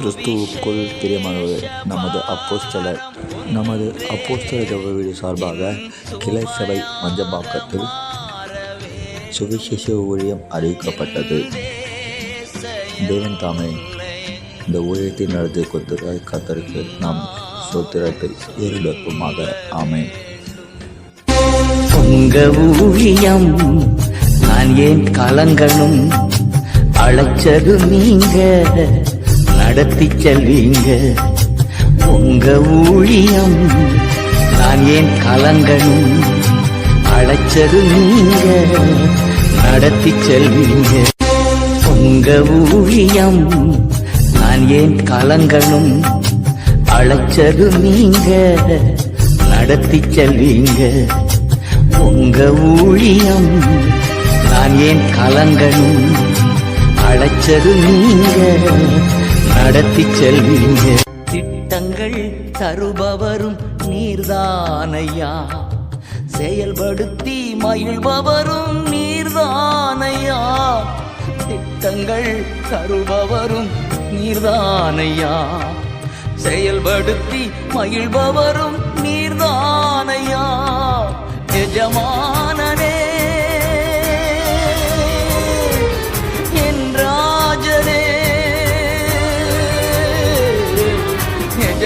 கிறிஸ்துவுக்குள் பிரியமானவர் நமது அப்போஸ்தலர் நமது அப்போஸ்தல வீடு சார்பாக கிளை சபை மஞ்சப்பாக்கத்தில் சுவிசேஷ ஊழியம் அறிவிக்கப்பட்டது தேவன் தாமே இந்த ஊழியத்தை நடத்தி கொடுத்த கத்தருக்கு நாம் சோத்திரத்தை ஏறிடுவோமாக ஆமை உங்க ஊழியம் நான் ஏன் கலங்கணும் அழைச்சது நீங்க நடத்தி செல்வீங்க. உங்க ஊழியம் நான் ஏன் கலங்கணும்? அழைச்சது நீங்க நடத்தி செல்வீங்க. உங்க ஊழியம் நான் ஏன் கலங்கணும்? அழைச்சது நீங்க நடத்தி செல்வீங்க. உங்க ஊழியம் நான் ஏன் கலங்கணும்? அழைச்சது நீங்க நடத்தி செல்வீங்க. திட்டங்கள் தருபவரும் நீர்தானையா? செயல்படுத்தி மகிழ்பவரும் நீர்தானையா? திட்டங்கள் தருபவரும் நீர்தானையா? செயல்படுத்தி மகிழ்பவரும் நீர்தானையா? எஜமானனே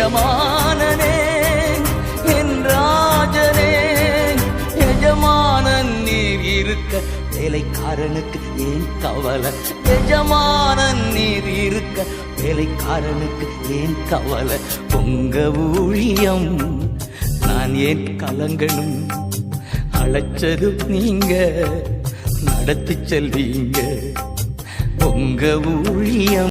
எஜமானனே என் ராஜனே எஜமானன் நீர் இருக்க வேலைக்காரனுக்கு ஏன் கவலை? எஜமானன் நீர் இருக்க வேலைக்காரனுக்கு ஏன் கவலை? உங்க ஊழியம் நான் ஏன் கலங்கணும்? அழைச்சது நீங்க நடத்தி செல்வீங்க. உங்க ஊழியம்